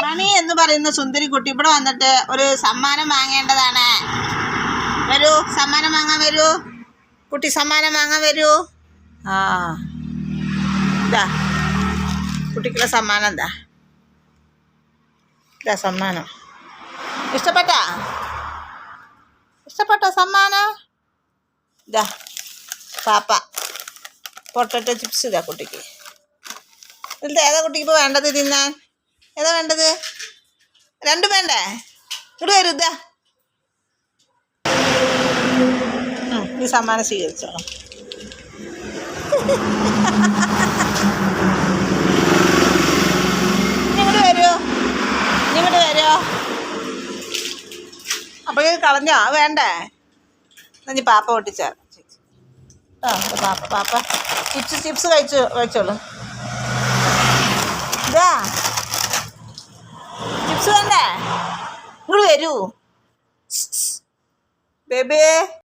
മണി എന്ന് പറയുന്ന സുന്ദരി കുട്ടി ഇവിടെ വന്നിട്ട് ഒരു സമ്മാനം വാങ്ങേണ്ടതാണ്. വരൂ സമ്മാനം വാങ്ങാൻ വരൂ. കുട്ടി സമ്മാനം വാങ്ങാൻ വരൂ. ആ. ഇതാ കുട്ടിക്കുള്ള സമ്മാനം എന്താ ഇതാ സമ്മാനം. ഇഷ്ടപ്പെട്ടാ? ഇഷ്ടപ്പെട്ടോ സമ്മാനം? ഇതാ പാപ്പ. പൊട്ടറ്റോ ചിപ്സ് ഇതാ കുട്ടിക്ക്. ഇതിൽ ഏതാ കുട്ടിക്ക് ഇപ്പോൾ വേണ്ടത് തിന്നാൻ? ഏതാ വേണ്ടത്? രണ്ടും വേണ്ടേ? ഇവിടെ വരും ഇതാ. ഈ സമ്മാനം സ്വീകരിച്ചോ. ഇങ്ങോട്ട് വരുമോ ഇങ്ങോട്ട് വരുമോ അപ്പോൾ ഇത് കളഞ്ഞോ വേണ്ടേ? എന്നാ നീ പാപ്പ പൊട്ടിച്ചാൽ ആ പാപ്പ പാപ്പ. ചിപ്സ് ചിപ്സ് കഴിച്ചു കഴിച്ചോളൂ ഇതാ ചിപ്സ് വേണ്ടേ ഇങ്ങോട്ട് വരൂ. ബേബേ